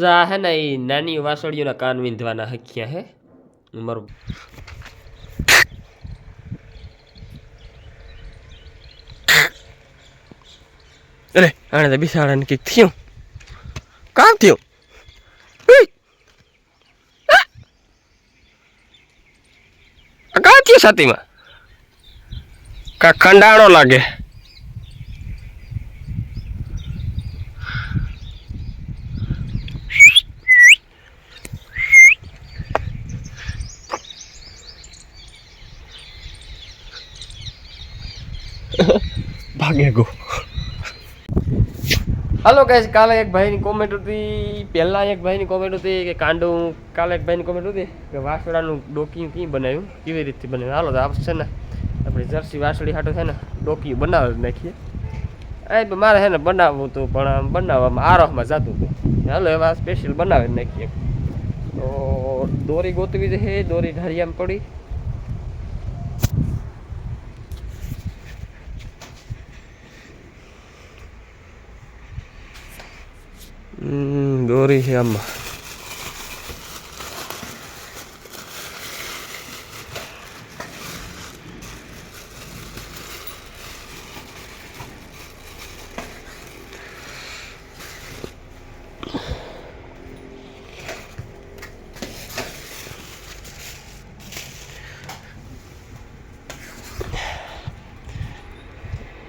જા હે ને નાની વાસળીઓના કાન વિંધવાના હક્યા હે. મારું અરે, આને તો બિસાડાને કંઈક થયું. કામ થયું? કાં થયું સાતીમાં? કા ખંડાણો લાગે. ભાગે ગો હાલો ગાઈસ કાલે એક ભાઈની કોમેન્ટ હતી. પહેલાં એક ભાઈની કોમેન્ટ હતી કે કાંડું, કાલે એક ભાઈની કોમેન્ટ હતી કે વાસળાનું ડોકિયું કઈ બનાવ્યું? કેવી રીતથી બનાવ્યું? હાલો, તો આપશે ને, આપણી જર્સી વાસળી હાટો છે ને, ડોકિયું બનાવી નાખીએ. એ મારે છે ને બનાવવું હતું, પણ આમ બનાવવામાં આરોહમાં જતું હતું. હાલો એવા સ્પેશિયલ બનાવી નાખીએ. તો દોરી ગોતવી છે, દોરી ઢારિયામાં પડી. દોરી છે આમાં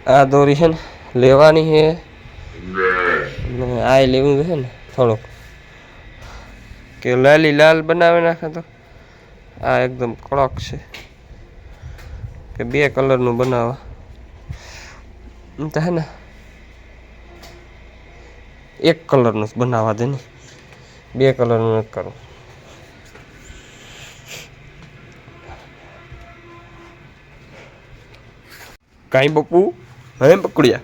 આ દોરી છે ને લેવાની છે. આ લેવું છે ને થોડુંક. કે લાલી લાલ બનાવી નાખે તો આ એકદમ કડક છે. કે બે કલરનું બનાવવા તો હે ને એક કલરનું બનાવવા દે ને. બે કલરનું નથી કરવું કાંઈ બપુ? હે પકડ્યા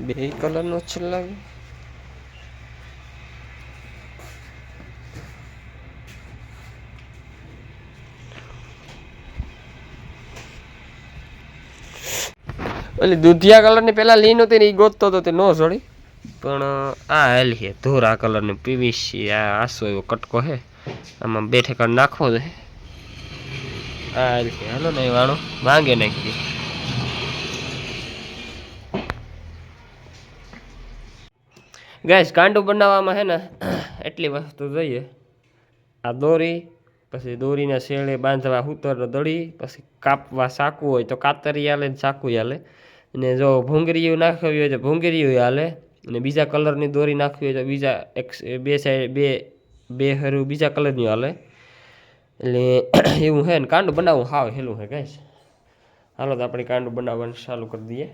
બે કલરનો છે ઓલી દૂધિયા કલરની પેલા લીન હતી ને એ ગોતતો હતો તે ન જોડી. પણ આ હેલી છે ધોરા કલરની પીવીસી આ આસો એવો કટકો છે આમાં બે ઠેકાણ નાખવો છે. આ હેલી છે હાલો ને એ વાણો માંગે નાખી ગેસ કાંડું બનાવવામાં છે ને, એટલી વસ્તુ જોઈએ. આ દોરી, પછી દોરીના શેળે બાંધવા સૂતરનો દળી, પછી કાપવા સાકું હોય તો કાતરી હાલે ને સાકું હાલે અને જો ભૂંગળીયું નાખવી હોય તો ભૂંગળીયું હાલે. અને બીજા કલરની દોરી નાખવી હોય તો બીજા એક બે સાઈડ બે બે હરું બીજા કલરની હાલે. એટલે એવું છે ને કાંડું બનાવવું હાવ હેલું છે ગાઈસ. હાલો તો આપણે કાંડું બનાવવાનું ચાલુ કરી દઈએ.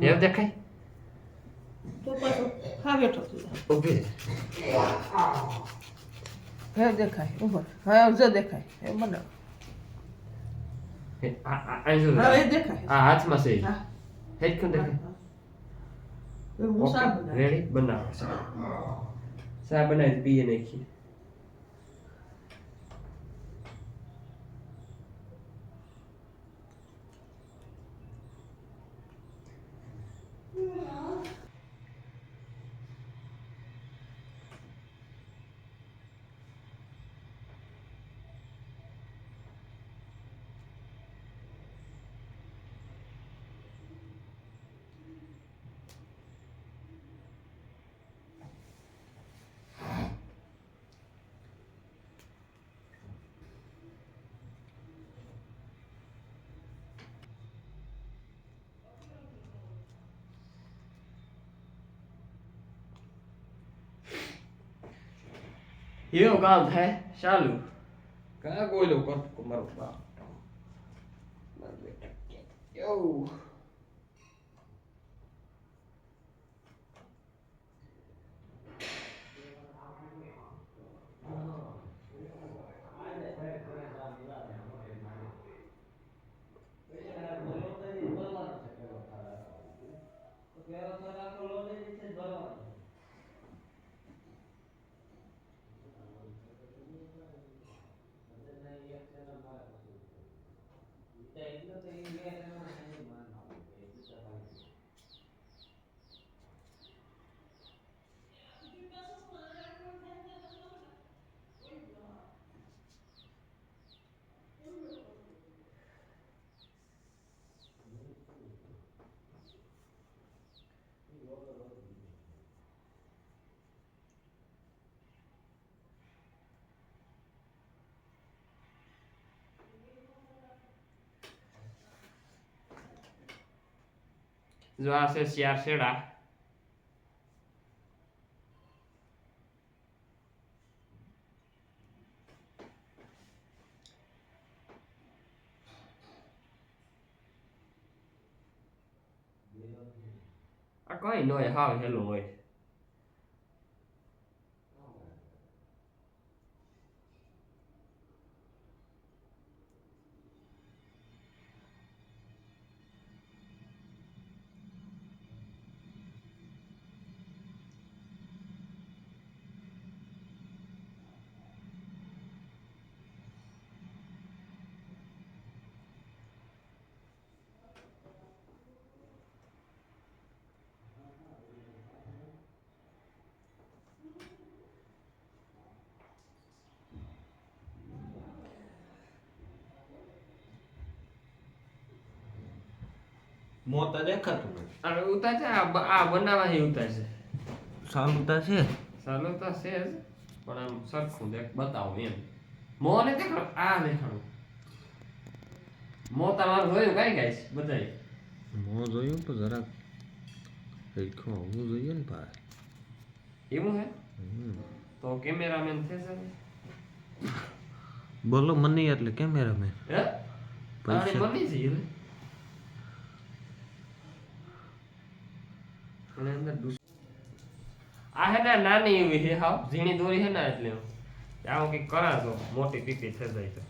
એવું દેખાય? હા બેઠો ઊભી હવે દેખાય ઉપર હવે જો દેખાય એ બનાવ હવે દેખાય. આ હાથમાં છે. હા. હેડ કેમ દેખાય? શા બનાવ. રેડી બનાવો. સા બનાવી પીએ નાખીએ. એવું કામ થાય ચાલુ કા ગોયલો કર મારો બાપ એવું જો આ છે ચાર શેડા આ કઈ ન હોય હાવ હેલું હોય મોતા દેખાતું અને ઉતાર છે આ બ- આ બનાવવાની છે સાલુતા છે. સાલુતા છે પણ આમ સરખું દેખ બતાવો એમ. મોને દેખાડો? આ દેખાડો. મો તમારું જોયું કઈ ગાઈસ? બધાય? મો જોયું તો જરાક હોવું જોઈએ ને ભાઈ. એવું હે. તો કેમેરામેન છે સર બોલો મની એટલે કેમેરામેન. હે? પૈસા. મની છે એટલે અને અંદર આ હે ને નાની એવી હે હાવ ઝીણી દોરી હે ને એટલે આવું કંઈક કરા તો મોટી પીપી થઈ જાય તો.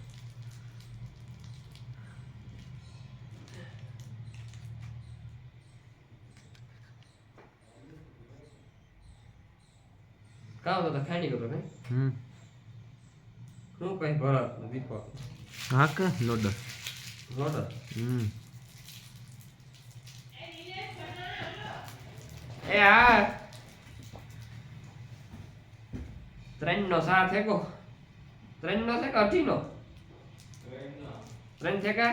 કાવ તો ખાણી ગયો કઈ હમ. શું કઈ ભરત દીપક? હા કે લોડર. લોડર? હમ. એ આ ત્રણ નો સાત છે કો ત્રણ નો છે કે અઢી નો ત્રણ છે કે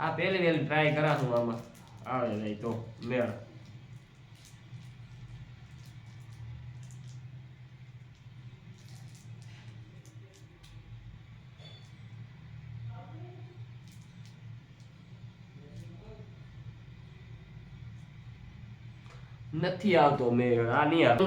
આ પહેલી વહેલી ટ્રાય કરાશું આમાં આવે નહીં તો મેળ નથી આવતો મેળ આ નહીં આવતો.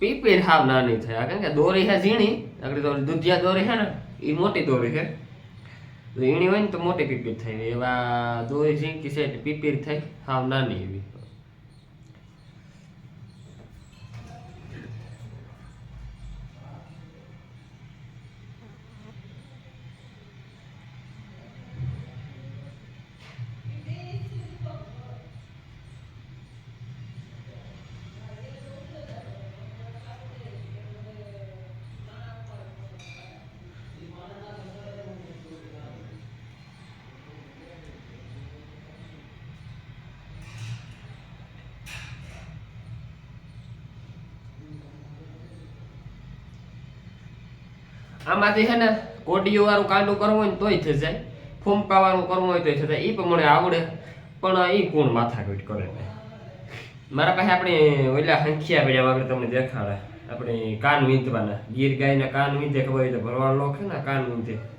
પીપીર હાવ નાની થયા કારણ કે દોરી છે ઝીણી, આગળ તો દૂધિયા દોરી છે ને એ મોટી દોરી છે ઝીણી હોય ને તો મોટી પીપીર થાય. એવા દોરી ઝીણકી છે એટલે પીપીર થાય, હાવ નાની એવી. આમાંથી છે ને કોડીઓ વાળું કાંડું કરવું હોય ને તોય થઈ જાય. ફૂમકા વાળું કરવું હોય તોય થઈ જાય. એ પ્રમાણે આવડે, પણ એ કોણ માથાકૂટ કરે ને? મારા પાસે આપણે ઓલા હંખિયા પડ્યા આગળ તમને દેખાડે. આપણે કાન વીંધવાના. ગીર ગાયના કાન વીંધે, ખબર હોય તો ભરવાડ લોક છે ને કાન વીંધે.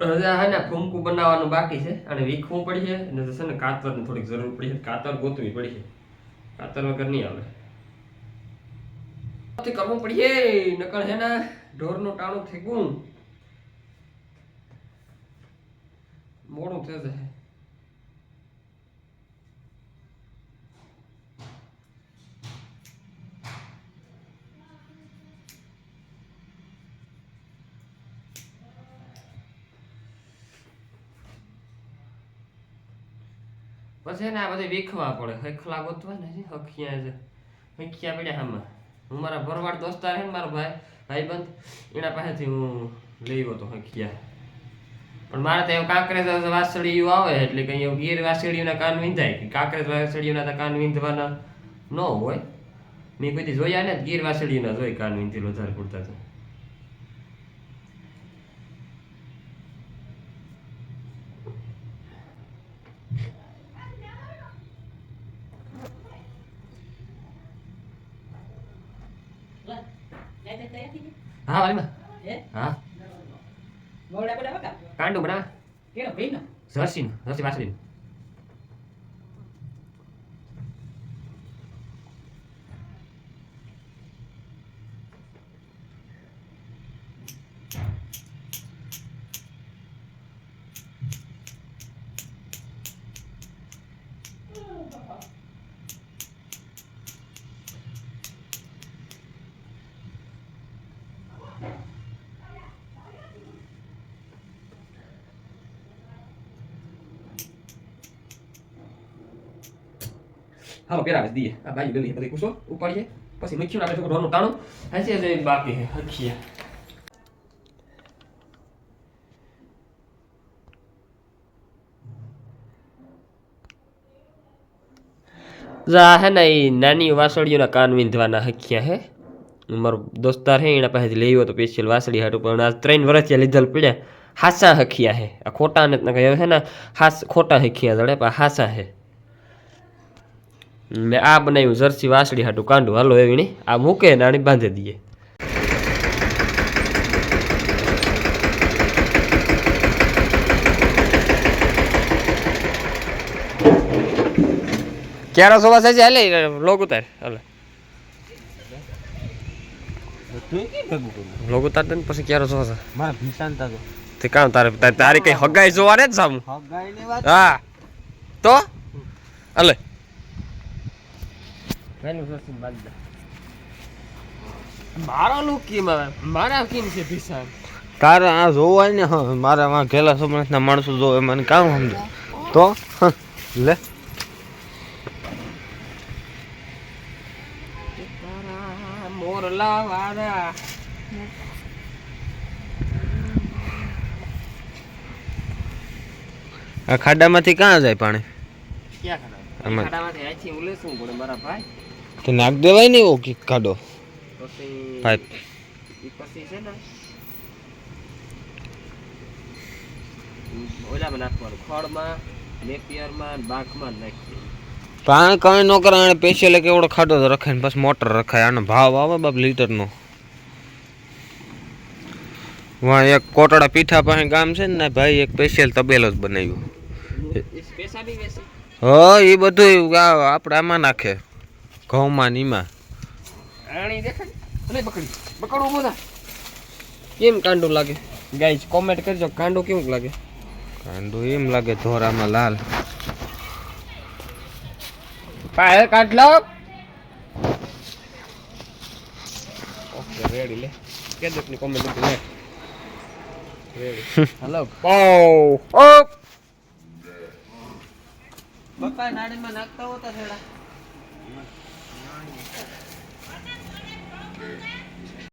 હવે હે ને ફૂમકું બનાવવાનું બાકી છે અને વીખવું પડશે અને છે ને કાતરની થોડીક જરૂર પડી છે. કાતર ગોતવી પડી છે. કાતર વગર નહીં આવે. કરવું પડશે નકળ હે ને ઢોરનું ટાણું ફેંકવું મોડું થઈ જશે ને આ બધું વીખવા પડે. હખલા ગોતવા ને હખિયા છે. હખિયા પડ્યા હામાં. હું મારા ભરવાડ દોસ્તાર હે મારો ભાઈ, ભાઈબંધ, એના પાસેથી હું લઈ ગયો તો હખિયા. પણ મારે તો એવું કાંકરેજ વાસળીયું આવે એટલે કંઈ એવું ગીર વાસળીઓના કાન વિંધાય. કે કાંકરેજ વાસળીઓના તો કાન વિંધવાના ન હોય. મેં કોઈ જોયા ને, ગીર વાસળીઓના જોઈ કાન વિંધેલ વધારે પૂરતા તો. હા વાલીમાં હા? કાંડું બના સરસીનો સરસી વાસળી હાલો પેલા દઈએ આ બાજુ ગલી બધી કુસો ઉપાડીએ પછી મૂક્યું આપણે ઢોરનું ટાણું હશે બાકી હે હખીયા જા હે ને એ નાની વાસળીઓના કાન વિંધવાના હખ્યા હે મારો દોસ્તાર હે એના પાસેથી લેવો તો સ્પેશિયલ વાસળી હાટું પણ આ ત્રણ વર્ષથી લીધેલ પડ્યા હાસા હખિયા હે આ ખોટા ને કહે હે ને હાસ ખોટા હખિયા જડે પણ હાસા હે મેં આ બનાવ્યું જર્સી વાસળી હાટું કાંડું. હાલો એવી નહીં આ મૂકે ને આની બાંધી દઈએ. ક્યારે સોવા છે? હાલે લોગ ઉતાર. હાલે. લોગ ઉતાર દે ને પછી ક્યારે સોવા છે મારા ભીસાનતા તો તે કામ તારે તારે- તારી કઈ હગાઈ જોવા ને જ સામું હગાઈની વાત? હા. તો? હાલે. મારો લુક કેમ આવે મારા કેમ છે ભીસાન તારે આ જોવાય ને હા મારા માં ઘેલા સમાજના માણસો જોવે મને કામ સમજે. તો હં, લે. મોરલા વાળા આ ખાડામાંથી ક્યાં જાય પાણી? ક્યાં ખાડા. ખાડામાંથી આથી ઉલે શું પડે મારા ભાઈ. તો નાખ દેવાય ને એવો કાઢો ખાડો? પછી પાઇપ પછી છે ને ઓલામાં નાખવાનું નેપિયરમાં પાણી કઈ ન કરે એને પેશિયલ એક એવડો ખાડો તો રખાય ને બસ મોટર રખાય. આનો ભાવ આવે બાપ લીટરનો. વાં એક કોટડા પીઠા પાસે ગામ છે ને ભાઈ એક સ્પેશિયલ તબેલો જ બનાવ્યો. વેચે? એ બધું આપણે આમાં નાખે. ઘઉંમાં ને આણી દેખાય અલે પકડી પકડવું બોલા કેમ કાંડો લાગે? ગાઈસ કોમેન્ટ કરજો કાંડો કેવું લાગે? કાંડો એમ લાગે ધોરામાં લાલ. પાયલ કાઢ લો ઓકે રેડી લે. કે દેખની કોમેન્ટ લે. Ready hello. ઓ ઓ બકા નાડીમાં નાખતા હોતા થોડા Thank you.